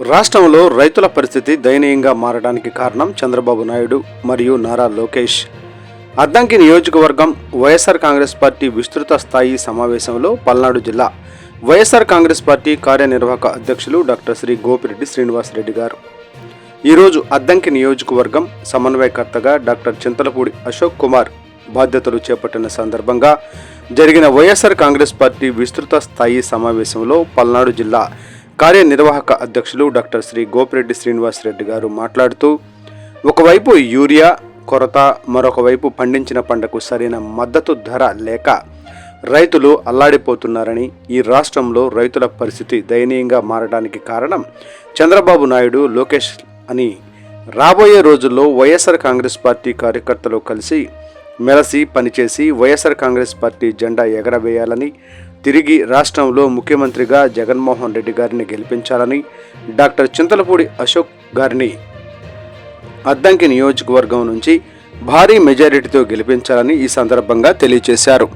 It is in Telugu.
రాష్ట్రంలో రైతుల పరిస్థితి దయనీయంగా మారడానికి కారణం చంద్రబాబు నాయుడు మరియు నారా లోకేష్. అద్దంకి నియోజకవర్గం వైఎస్ఆర్ కాంగ్రెస్ పార్టీ విస్తృత స్థాయి సమావేశంలో పల్నాడు జిల్లా వైఎస్ఆర్ కాంగ్రెస్ పార్టీ కార్యనిర్వాహక అధ్యక్షులు డాక్టర్ శ్రీ గోపిరెడ్డి శ్రీనివాసరెడ్డి గారు. ఈరోజు అద్దంకి నియోజకవర్గం సమన్వయకర్తగా డాక్టర్ చింతలపూడి అశోక్ కుమార్ బాధ్యతలు చేపట్టిన సందర్భంగా జరిగిన వైఎస్ఆర్ కాంగ్రెస్ పార్టీ విస్తృత స్థాయి సమావేశంలో పల్నాడు జిల్లా కార్యనిర్వాహక అధ్యక్షులు డాక్టర్ శ్రీ గోపిరెడ్డి శ్రీనివాసరెడ్డి గారు మాట్లాడుతూ ఒకవైపు యూరియా కొరత మరొకవైపు పండించిన పంటకు సరైన మద్దతు ధర లేక రైతులు అల్లాడిపోతున్నారని ఈ రాష్ట్రంలో రైతుల పరిస్థితి దయనీయంగా మారడానికి కారణం చంద్రబాబు నాయుడు లోకేష్ అని. రాబోయే రోజుల్లో వైఎస్ఆర్ కాంగ్రెస్ పార్టీ కార్యకర్తలు కలిసి మెలసి పనిచేసి వైఎస్ఆర్ కాంగ్రెస్ పార్టీ జెండా ఎగరవేయాలని తిరిగి రాష్ట్రంలో ముఖ్యమంత్రిగా జగన్మోహన్ రెడ్డి గారిని గెలిపించాలని డాక్టర్ చింతలపూడి అశోక్ గారిని అద్దంకి నియోజకవర్గం నుంచి భారీ మెజారిటీతో గెలిపించాలని ఈ సందర్భంగా తెలియజేశారు.